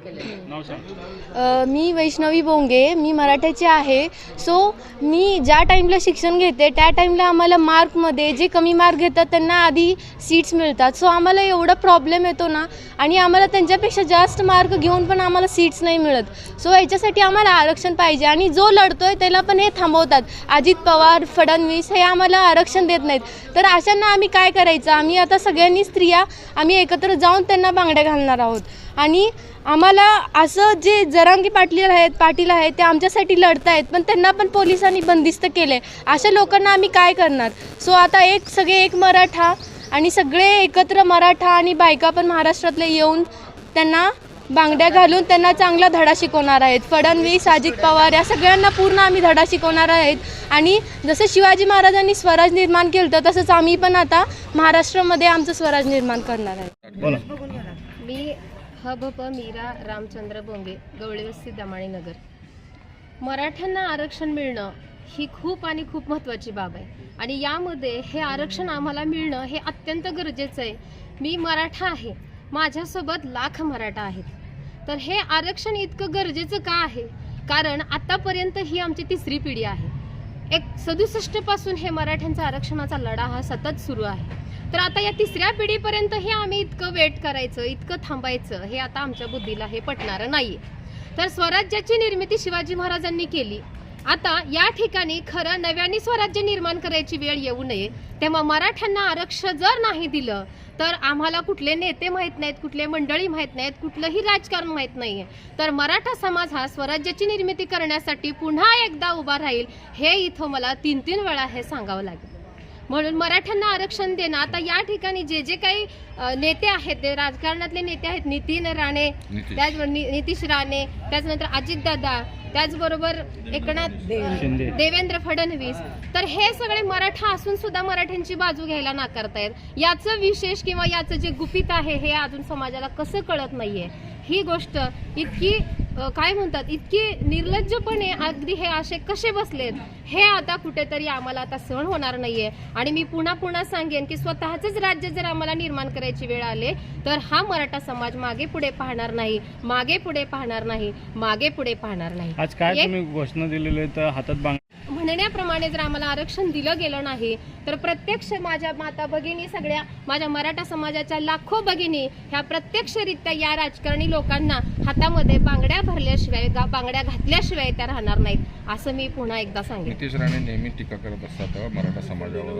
अ, मी वैष्णवी बोंगे मी मराठ्याची आहे. सो मी ज्या टाईमला शिक्षण घेते त्या टाईमला आम्हाला मार्कमध्ये जे कमी मार्क घेतात त्यांना आधी सीट्स मिळतात. सो आम्हाला एवढा प्रॉब्लेम येतो ना आणि आम्हाला त्यांच्यापेक्षा जास्त मार्क घेऊन पण आम्हाला सीट्स नाही मिळत. सो याच्यासाठी आम्हाला आरक्षण पाहिजे. आणि जो लढतोय त्याला पण हे थांबवतात. अजित पवार फडणवीस हे आम्हाला आरक्षण देत नाहीत. तर अशांना आम्ही काय करायचं? आम्ही आता सगळ्यांनी स्त्रिया आम्ही एकत्र जाऊन त्यांना बांगड्या घालणार आहोत. आणि आम्हाला असं जे जरांगी पाटील आहेत पाटील आहेत ते आमच्यासाठी लढतायत पण त्यांना पण पोलिसांनी बंदिस्त केले अशा लोकांना आम्ही काय करणार? सो आता एक सगळे एक मराठा आणि सगळे एकत्र मराठा आणि बायका पण महाराष्ट्रातले येऊन त्यांना बांगड्या घालून त्यांना चांगला धडा शिकवणार आहेत. फडणवीस अजित पवार या सगळ्यांना पूर्ण आम्ही धडा शिकवणार आहेत. आणि जसं शिवाजी महाराजांनी स्वराज निर्माण केलं होतं तसंच आम्ही पण आता महाराष्ट्रामध्ये आमचं स्वराज निर्माण करणार आहे. मी हबप मीरा रामचंद्र बोंगे गवळीवस्ती दमाणी नगर. मराठ्यांना आरक्षण मिळणं ही खूप आणि खूप महत्त्वाची बाब आहे. आणि यामध्ये हे आरक्षण आम्हाला मिळणं हे अत्यंत गरजेचं आहे. मी मराठा आहे. माझ्यासोबत लाख मराठा आहेत. तर हे आरक्षण इतकं गरजेचं का आहे? कारण आतापर्यंत ही आमची तिसरी पिढी आहे. एक सदुसष्टपासून हे मराठ्यांचा आरक्षणाचा लढा हा सतत सुरू आहे. तर आता या तिसऱ्या पिढीपर्यंत हे आम्ही इतकं वेट करायचं इतकं थांबायचं हे आता आमच्या बुद्धीला हे पटणारं नाहीये. तर स्वराज्याची निर्मिती शिवाजी महाराजांनी केली. आता या ठिकाणी खरं नव्याने स्वराज्य निर्माण करायची वेळ येऊ नये तेव्हा मराठ्यांना आरक्षण जर नाही दिलं तर आम्हाला कुठले नेते माहीत नाहीत कुठले मंडळी माहीत नाहीत कुठलंही राजकारण माहीत नाहीये. तर मराठा समाज हा स्वराज्याची निर्मिती करण्यासाठी पुन्हा एकदा उभा राहील हे इथं मला तीन तीन वेळा हे सांगावं लागेल. म्हणून मराठ्यांना आरक्षण देणं. आता या ठिकाणी जे जे काही नेते आहेत ते राजकारणातले नेते आहेत नितीन राणे त्याचबरोबर नि- नितीश राणे त्याच्यानंतर अजितदादा त्याचबरोबर एकनाथ. देवेंद्र फडणवीस. तर हे सगळे मराठा असून सुद्धा मराठ्यांची बाजू घ्यायला नाकारतायत. याचं विशेष किंवा याचं जे गुपित आहे हे अजून समाजाला कसं कळत नाहीये? ही गोष्ट इतकी काय म्हणतात इतकी निर्लज्जपणे अगदी हे असे कसे बसलेत? हे आता कुठेतरी आम्हाला आता सहन होणार नाहीये. आणि मी पुन्हा पुन्हा सांगेन की स्वतःच राज्य जर आम्हाला निर्माण करायची वेळ आले तर हा मराठा समाज मागे पुढे पाहणार नाही मागे पुढे पाहणार नाही मागे पुढे पाहणार नाही. आज काय तुम्ही घोषणा दिलेली तर हातात मानण्याप्रमाणे जर आम्हाला आरक्षण दिलं गेलं नाही तर प्रत्यक्ष माझ्या माता भगिनी सगळ्या माझ्या मराठा समाजाच्या लाखो भगिनी ह्या प्रत्यक्षरित्या या राजकारणी लोकांना हातामध्ये बांगड्या भरल्याशिवाय बांगड्या घातल्याशिवाय त्या राहणार नाहीत असं मी पुन्हा एकदा सांगेन. नितीश राणे नेहमी टीका करत असतात मराठा समाजावर